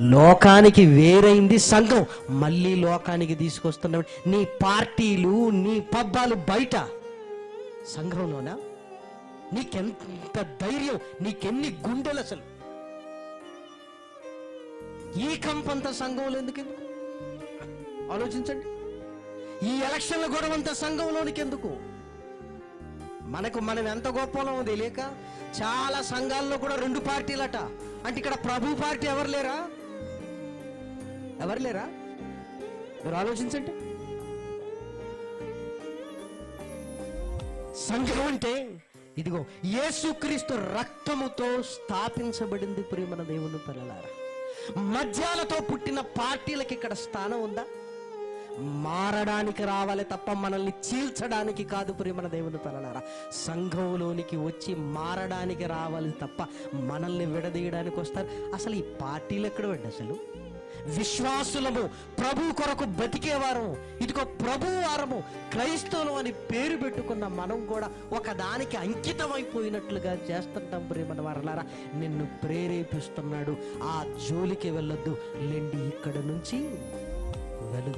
లోకానికి వేరైంది సంఘం మళ్ళీ లోకానికి తీసుకొస్తున్నాడు నీ పార్టీలు నీ పబ్బాలు బయట సంఘంలోనా? నీకెంత ధైర్యం నీకెన్ని గుండెలు అసలు? ఈ కంపంత సంఘంలో ఎందుకెందుకు? ఆలోచించండి. ఈ ఎలక్షన్ల గొడవంత సంఘంలోనికి ఎందుకు మనకు మనం ఎంత గొప్పలో తెలియక చాలా సంఘాల్లో కూడా రెండు పార్టీలట. అంటే ఇక్కడ ప్రభు పార్టీ ఎవరు లేరా? ఎవరు లేరా? మీరు ఆలోచించండి. సంఘం అంటే ఇదిగో యేసుక్రీస్తు రక్తముతో స్థాపించబడింది ప్రియమన దేవుని పిల్లలారా. మద్యాలతో పుట్టిన పార్టీలకి ఇక్కడ స్థానం ఉందా? మారడానికి రావాలి తప్ప మనల్ని చీల్చడానికి కాదు ప్రియమన దేవుని పిల్లలారా. సంఘంలోనికి వచ్చి మారడానికి రావాలి తప్ప మనల్ని విడదీయడానికి వస్తారు. అసలు ఈ పార్టీలు ఎక్కడ వెండి అసలు? విశ్వాసులము ప్రభు కొరకు బతికేవారము. ఇదిగో ప్రభు వారము క్రైస్తవులు అని పేరు పెట్టుకున్న మనం కూడా ఒకదానికి అంకితమైపోయినట్లుగా చేస్తుంటాం ప్రేమన వారలారా. నిన్ను ప్రేరేపిస్తున్నాడు. ఆ జోలికి వెళ్ళొద్దు. లెండి ఇక్కడ నుంచి వెలు